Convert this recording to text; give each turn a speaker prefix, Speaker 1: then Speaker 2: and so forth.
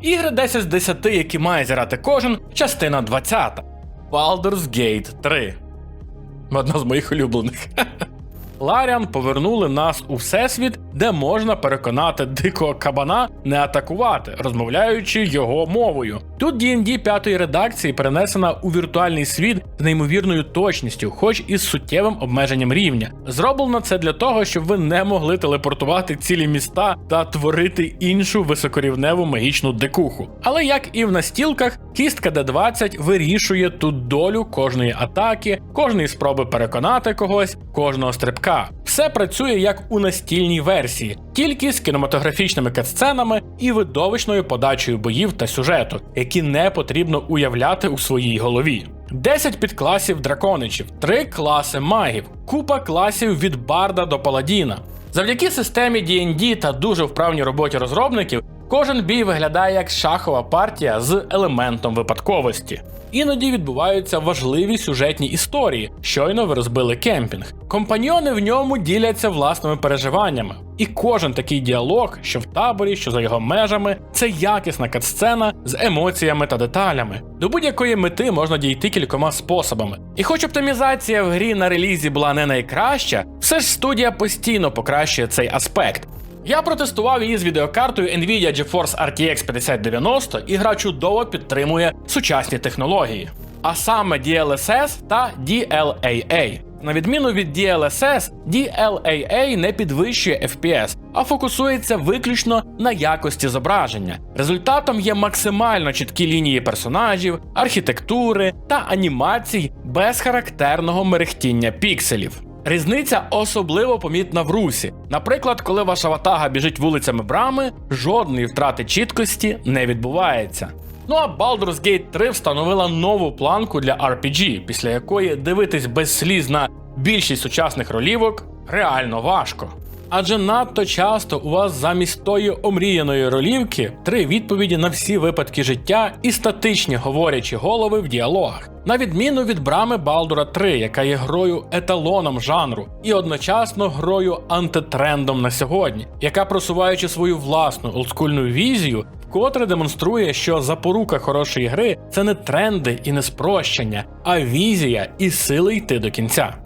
Speaker 1: Ігри 10 з 10, які має зіграти кожен, частина 20. Baldur's Gate 3. Одна з моїх улюблених. Ларіан повернули нас у всесвіт, де можна переконати дикого кабана не атакувати, розмовляючи його мовою. Тут D&D п'ятої редакції перенесена у віртуальний світ з неймовірною точністю, хоч і з суттєвим обмеженням рівня. Зроблено це для того, щоб ви не могли телепортувати цілі міста та творити іншу високорівневу магічну дикуху. Але як і в настілках, кістка D20 вирішує тут долю кожної атаки, кожної спроби переконати когось, кожного стрибка. Все працює як у настільній версії, тільки з кінематографічними катсценами і видовищною подачею боїв та сюжету, які не потрібно уявляти у своїй голові. 10 підкласів драконичів, 3 класи магів, купа класів від барда до паладіна. Завдяки системі D&D та дуже вправній роботі розробників, кожен бій виглядає як шахова партія з елементом випадковості. Іноді відбуваються важливі сюжетні історії. Щойно ви розбили кемпінг. Компаньйони в ньому діляться власними переживаннями. І кожен такий діалог, що в таборі, що за його межами, це якісна катсцена з емоціями та деталями. До будь-якої мети можна дійти кількома способами. І хоч оптимізація в грі на релізі була не найкраща, все ж студія постійно покращує цей аспект. Я протестував її з відеокартою Nvidia GeForce RTX 5090 і гра чудово підтримує сучасні технології. А саме DLSS та DLAA. На відміну від DLSS, DLAA не підвищує FPS, а фокусується виключно на якості зображення. Результатом є максимально чіткі лінії персонажів, архітектури та анімацій без характерного мерехтіння пікселів. Різниця особливо помітна в русі. Наприклад, коли ваша ватага біжить вулицями брами, жодної втрати чіткості не відбувається. Ну а Baldur's Gate 3 встановила нову планку для RPG, після якої дивитись без сліз на більшість сучасних ролівок реально важко. Адже надто часто у вас замість тої омріяної ролівки три відповіді на всі випадки життя і статичні говорячі голови в діалогах, на відміну від брами Балдура 3, яка є грою еталоном жанру, і одночасно грою антитрендом на сьогодні, яка просуваючи свою власну олдскульну візію, вкотре демонструє, що запорука хорошої гри це не тренди і не спрощення, а візія і сили йти до кінця.